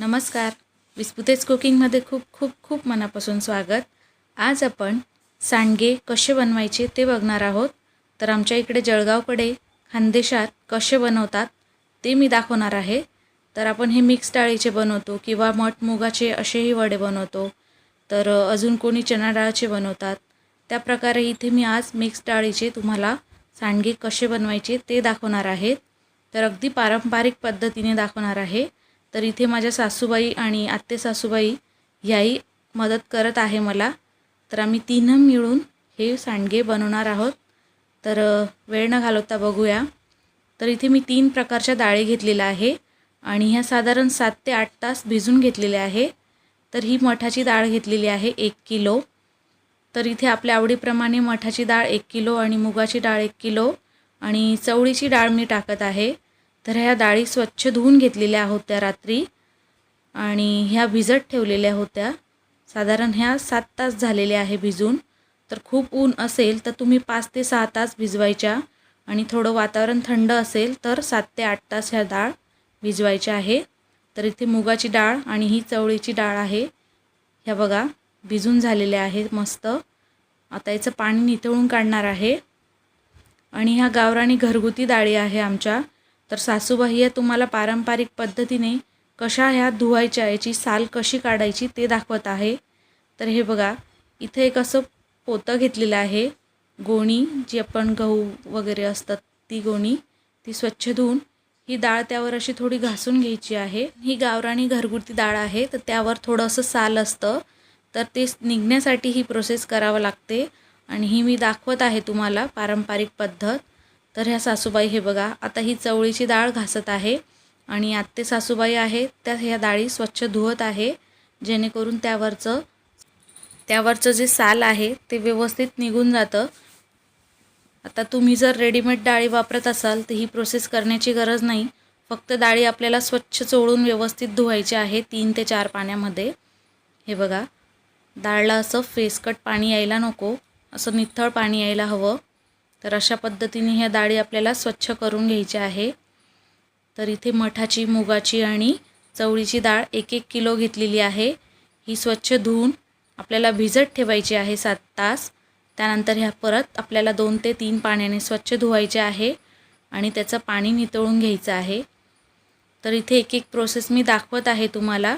नमस्कार. विस्पुतेज कुकिंगमध्ये खूप खूप खूप मनापासून स्वागत. आज आपण सांडगे कसे बनवायचे ते बघणार आहोत. तर आमच्या इकडे जळगावकडे खानदेशात कसे बनवतात ते मी दाखवणार आहे. तर आपण हे मिक्स डाळीचे बनवतो किंवा मठ मुगाचे असेही वडे बनवतो. तर अजून कोणी चणा डाळचे बनवतात. त्याप्रकारे इथे मी आज मिक्स डाळीचे तुम्हाला सांडगे कसे बनवायचे ते दाखवणार आहे. तर अगदी पारंपरिक पद्धतीने दाखवणार आहे. तर इथे माझ्या सासूबाई आणि आत्ते सासूबाई याही मदत करत आहे मला. तर आम्ही तीन मिळून हे सांडगे बनवणार आहोत. तर वेळ न घालवता बघूया. तर इथे मी तीन प्रकारच्या डाळी घेतलेल्या आहे आणि ह्या साधारण सात ते आठ तास भिजून घेतलेल्या आहे. तर ही मठाची डाळ घेतलेली आहे एक किलो. तर इथे आपल्या आवडीप्रमाणे मठाची डाळ एक किलो आणि मुगाची डाळ एक किलो आणि चवळीची डाळ मी टाकत आहे. तर ह्या डाळी स्वच्छ धुवून घेतलेल्या होत्या रात्री आणि ह्या भिजत ठेवलेल्या होत्या. साधारण ह्या सात तास झालेले आहे भिजून. तर खूप ऊन असेल तर तुम्ही पाच ते सहा तास भिजवायच्या आणि थोडं वातावरण थंड असेल तर सात ते आठ तास ह्या डाळ भिजवायच्या आहे. तर इथे मुगाची डाळ आणि ही चवळीची डाळ आहे. ह्या बघा भिजून झालेल्या आहेत मस्त. आता याचं पाणी नितळून काढणार आहे. आणि ह्या गावराणी घरगुती डाळी आहे आमच्या. तर सासूबाई या तुम्हाला पारंपरिक पद्धतीने कशा ह्या धुवायच्या याची साल कशी काढायची ते दाखवत आहे. तर हे बघा इथे एक असं पोतं घेतलेलं आहे. गोणी जी आपण गहू वगैरे असतात ती गोणी ती स्वच्छ धुवून ही डाळ त्यावर अशी थोडी घासून घ्यायची आहे. ही गावराणी घरगुती डाळ आहे तर त्यावर थोडंसं साल असतं. तर ते निघण्यासाठी ही प्रोसेस करावं लागते. आणि ही मी दाखवत आहे तुम्हाला पारंपरिक पद्धत. तर ह्या सासूबाई हे बघा आता ही चवळीची डाळ घासत आहे आणि आत्ते सासूबाई आहे त्या ह्या डाळी स्वच्छ धुवत आहे जेणेकरून त्यावरचं त्यावरचं जे साल आहे ते व्यवस्थित निघून जातं. आता तुम्ही जर रेडीमेड डाळी वापरत असाल तर ही प्रोसेस करण्याची गरज नाही. फक्त डाळी आपल्याला स्वच्छ चोळून व्यवस्थित धुवायची आहे तीन ते चार पाण्यामध्ये. हे बघा डाळला असं फेसकट पाणी यायला नको असं निथळ पाणी यायला हवं. तर अशा पद्धतीने ह्या डाळी आपल्याला स्वच्छ करून घ्यायच्या आहे. तर इथे मठाची मुगाची आणि चवळीची डाळ एक एक किलो घेतलेली आहे. ही स्वच्छ धुवून आपल्याला भिजत ठेवायची आहे सात तास. त्यानंतर ह्या परत आपल्याला दोन ते तीन पाण्याने स्वच्छ धुवायचे आहे आणि त्याचं पाणी नितळून घ्यायचं आहे. तर इथे एक एक प्रोसेस मी दाखवत आहे तुम्हाला.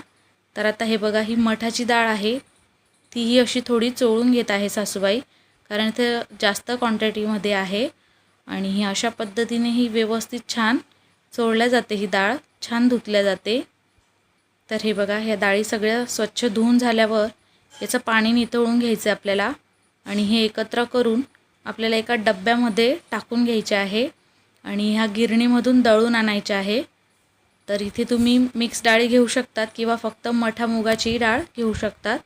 तर आता हे बघा ही मठाची डाळ आहे. तीही अशी थोडी चोळून घेत आहे सासूबाई. कारण ते जास्त क्वांटिटीमध्ये आहे आणि ही अशा पद्धतीने ही व्यवस्थित छान चोळल्या जाते ही डाळ छान धुतल्या जाते. तर हे बघा ह्या डाळी सगळ्या स्वच्छ धुवून झाल्यावर याचं पाणी नितळून घ्यायचं आहे आपल्याला आणि हे एकत्र करून आपल्याला एका डब्यामध्ये टाकून घ्यायचे आहे आणि ह्या गिरणीमधून दळून आणायचे आहे. तर इथे तुम्ही मिक्स डाळी घेऊ शकतात किंवा फक्त मठा मुगाची डाळ घेऊ शकतात.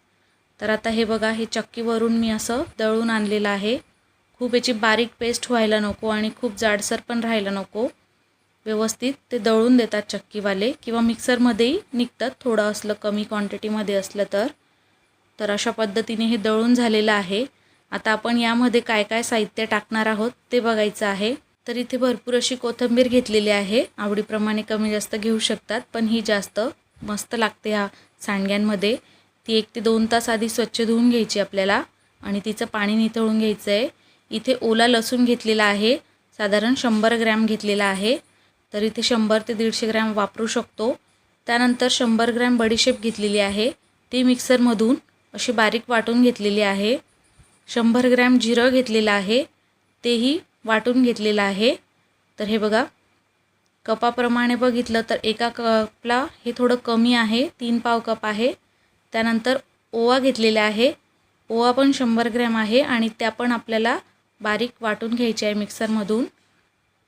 तर आता हे बघा हे चक्कीवरून मी असं दळून आणलेलं आहे. खूप याची बारीक पेस्ट व्हायला नको आणि खूप जाडसर पण राहायला नको. व्यवस्थित ते दळून देतात चक्कीवाले. किंवा मिक्सरमध्येही निघतात थोडं असलं कमी क्वांटिटीमध्ये असलं तर. तर अशा पद्धतीने हे दळून झालेलं आहे. आता आपण यामध्ये काय काय साहित्य टाकणार आहोत ते बघायचं आहे. तर इथे भरपूर अशी कोथिंबीर घेतलेली आहे. आवडीप्रमाणे कमी जास्त घेऊ शकतात पण ही जास्त मस्त लागते ह्या सांडग्यांमध्ये. ती एक ते दोन तास आधी स्वच्छ धुवून घ्यायची आपल्याला आणि तिचं पाणी निथळून घ्यायचं आहे इथे ओला लसूण घेतलेला आहे. साधारण शंभर ग्रॅम घेतलेला आहे. तर इथे शंभर ते दीडशे ग्रॅम वापरू शकतो. त्यानंतर शंभर ग्रॅम बडीशेप घेतलेली आहे. ती मिक्सरमधून अशी बारीक वाटून घेतलेली आहे. शंभर ग्रॅम जिरं घेतलेलं आहे. तेही वाटून घेतलेलं आहे. तर हे बघा कपाप्रमाणे बघितलं तर एका कपला हे थोडं कमी आहे. तीन पाव कप आहे. त्यानंतर ओवा घेतलेला आहे. ओवा पण शंभर ग्रॅम आहे आणि त्या पण आपल्याला बारीक वाटून घ्यायच्या आहे मिक्सरमधून.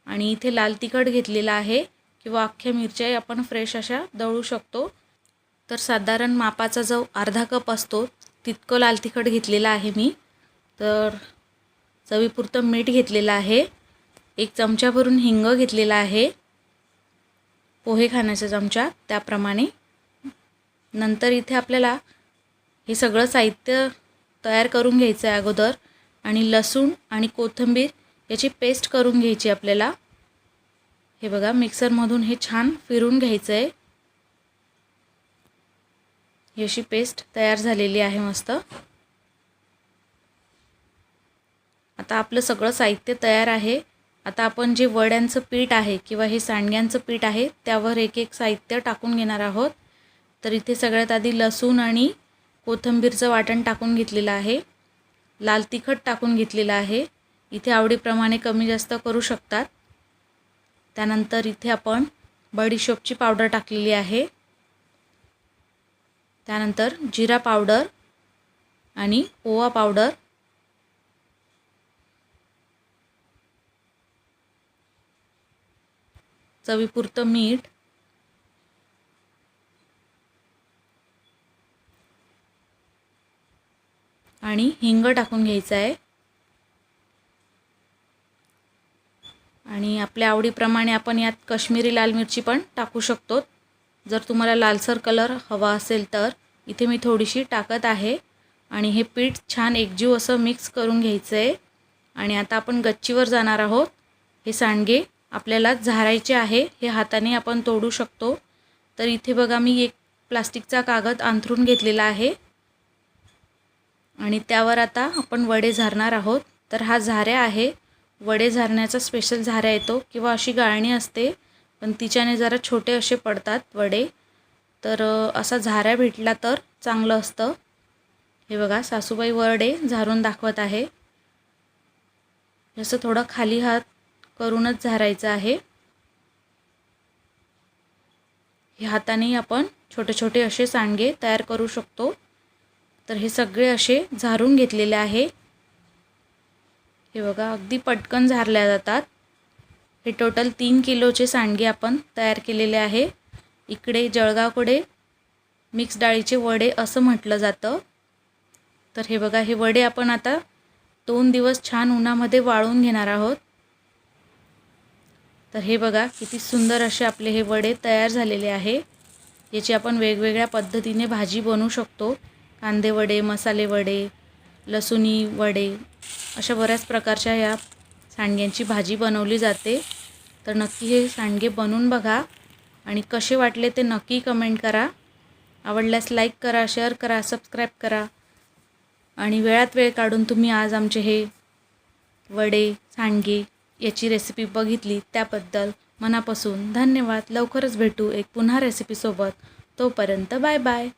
आणि इथे लाल तिखट घेतलेला आहे किंवा अख्ख्या मिरच्याही आपण फ्रेश अशा दळू शकतो. तर साधारण मापाचा जो अर्धा कप असतो तितकं लाल तिखट घेतलेलं आहे मी. तर चवीपुरतं मीठ घेतलेलं आहे. एक चमचा भरून हिंग घेतलेला आहे. पोहे खाण्याचा चमचा त्याप्रमाणे नंतर इथे आपल्याला हे सगळं साहित्य तयार करून घ्यायचं आहे अगोदर. आणि लसूण आणि कोथिंबीर याची पेस्ट करून घ्यायची आपल्याला. हे बघा मिक्सरमधून हे छान फिरून घ्यायचं आहे याची अशी पेस्ट तयार झालेली आहे मस्त. आता आपलं सगळं साहित्य तयार आहे. आता आपण जे वड्यांचं पीठ आहे किंवा हे सांडग्यांचं पीठ आहे त्यावर एक एक साहित्य टाकून घेणार आहोत. तर इथे सगळ्यात आधी लसूण आणि कोथिंबीरचं वाटण टाकून घेतलेलं आहे. लाल तिखट टाकून घेतलेलं आहे. इथे आवडीप्रमाणे कमी जास्त करू शकतात. त्यानंतर इथे आपण बडीशोपची पावडर टाकलेली आहे. त्यानंतर जिरा पावडर आणि ओवा पावडर. चवीपुरतं मीठ आणि हिंग टाकून घ्यायचं आहे. आणि आपल्या आवडीप्रमाणे आपण यात कश्मीरी लाल मिरची पण टाकू शकतो. जर तुम्हाला लालसर कलर हवा असेल तर इथे मी थोडीशी टाकत आहे. आणि हे पीठ छान एकजीव असं मिक्स करून घ्यायचं आहे आणि आता आपण गच्चीवर जाणार आहोत. हे सांडगे आपल्याला झारायचे आहे हे हाताने आपण तोडू शकतो. तर इथे बघा मी एक प्लास्टिकचा कागद अंथरून घेतलेला आहे. आणि त्यावर आता आपण वडे झारणार आहोत. तर हा झाऱ्या आहे. वडे झारण्याचा स्पेशल झाऱ्या येतो किंवा अशी गाळणी असते पण तिच्याने जरा छोटे असे पडतात वडे. तर असा झाऱ्या भेटला तर चांगलं असतं. हे बघा सासूबाई वडे झारून दाखवत आहे. जसं थोडं खाली हात करूनच झारायचं आहे. हे हाताने आपण छोटे छोटे असे सांडगे तयार करू शकतो. तर हे सगळे असे झारून घेतलेले आहे. हे बघा अगदी पटकन झारल्या जातात. हे टोटल तीन किलोचे सांडगे आपण तयार केलेले आहे. इकडे जळगावकडे मिक्स डाळीचे वडे असं म्हटलं जातं. तर हे बघा हे वडे आपण आता दोन दिवस छान उन्हामध्ये वाळून घेणार आहोत. तर हे बघा किती सुंदर असे आपले हे वडे तयार झालेले आहे. याची आपण वेगवेगळ्या पद्धतीने भाजी बनवू शकतो. कांदे वडे मसाले वडे लसुणी वडे अशा बऱ्याच प्रकारच्या या सांडग्यांची भाजी बनवली जाते. तर नक्की हे सांडगे बनवून बघा आणि कसे वाटले ते नक्की कमेंट करा. आवडल्यास लाईक करा शेअर करा सबस्क्राईब करा. आणि वेळात वेळ काढून तुम्ही आज आमचे हे वडे सांडगे याची रेसिपी बघितली त्याबद्दल मनापासून धन्यवाद. लवकरच भेटू एक पुन्हा रेसिपीसोबत तोपर्यंत बाय बाय